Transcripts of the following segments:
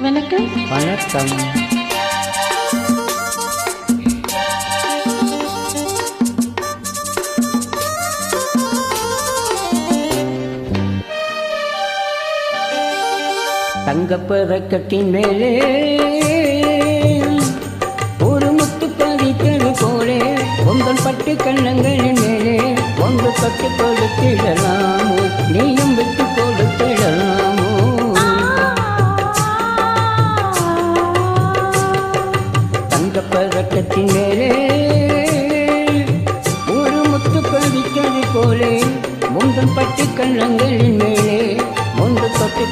வணக்கம். வணக்கம். தங்கப்பதக்கத்தின் மேலே ஒரு முத்து பதித்தது போலே உங்கள் பட்டு கண்ணங்களின் மேலே ஒன்று பட்டு கொடுத்திடலாமோ நீயும் விட்டு தங்கப்பதக்கத்தின் மேலே ஒரு முத்து பதித்தது போலே முந்தம் பட்டு கண்ணங்களின் மேலே ஒன்று பட்டு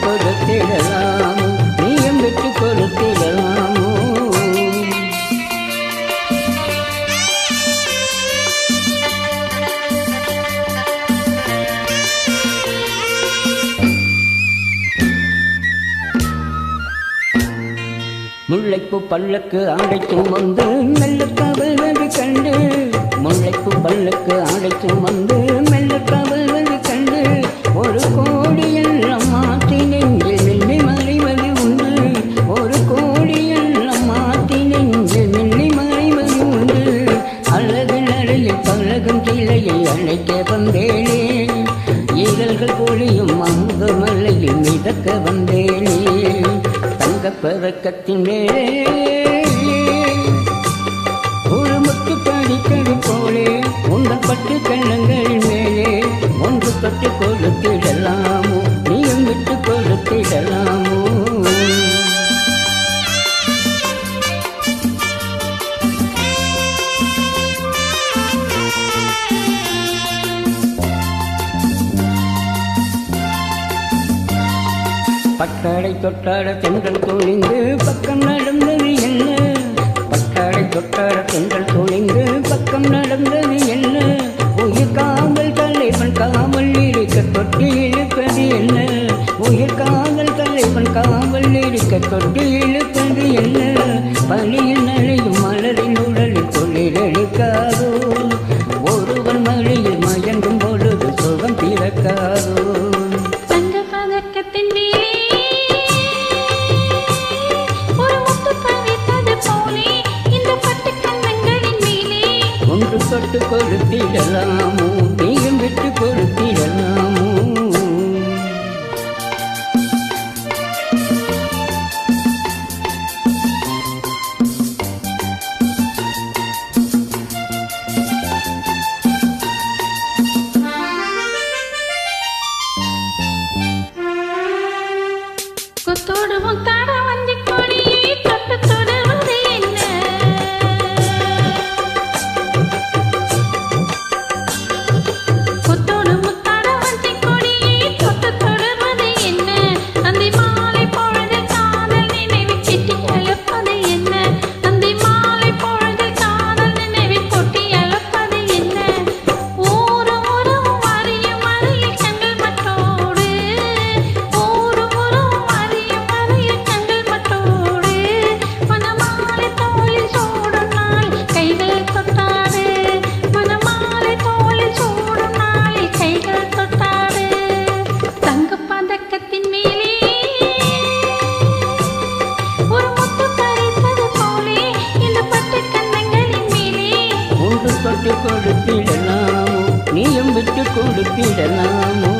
முல்லைப்பு பல்லக்கு ஆடைக்கும் வந்து மெல்ல காவல் வந்து கண்டு. முல்லைப்பு பல்லக்கு ஆடைக்கும் வந்து மெல்ல காவல் வந்து கண்டு. ஒரு கோடி எல்லாம் மாற்றி நெஞ்சில் மெல்லி மறைவது உண்டு. ஒரு கோடி எல்லாம் மாற்றி நெஞ்சில் மெல்லி மறைவது உண்டு. அழகு நடையில் பழகும் கிளையை அழைக்க வந்தேனே. ஈரல்கள் பொழியும் அமுத மலையில் மிதக்க வந்தேனே. தங்கப் பதக்கத்தின் மேலே ஒரு முத்து பணிக்கடு போலே உங்கள் பட்டு கண்ணங்கள் மேலே ஒன்று பட்டு கொடுத்திடலாமோ நீயும் விட்டு பட்டாடை தொட்டாட தென்றல் துணிந்து பக்கம் நடந்தது என்ன? பட்டாடை தொட்டாட தென்றல் துணிந்து பக்கம் நடந்தது என்ன? உயிர் காவல் தலைவன் காவல் இருக்க தொட்டு இழுப்பது என்ன? உயிர் காவல் தலைவன் காவல் இருக்க தொட்டு இழுப்பது என்ன? பணி என்ன விட்டு கொடுத்திடலாமோ நீயும் விட்டு கொடுத்திடலாமோ கொத்தோடு முத்தாட வந்தி கொடுத்திடலாமோ? நீயும் விட்டு கொடுத்திடலாமோ?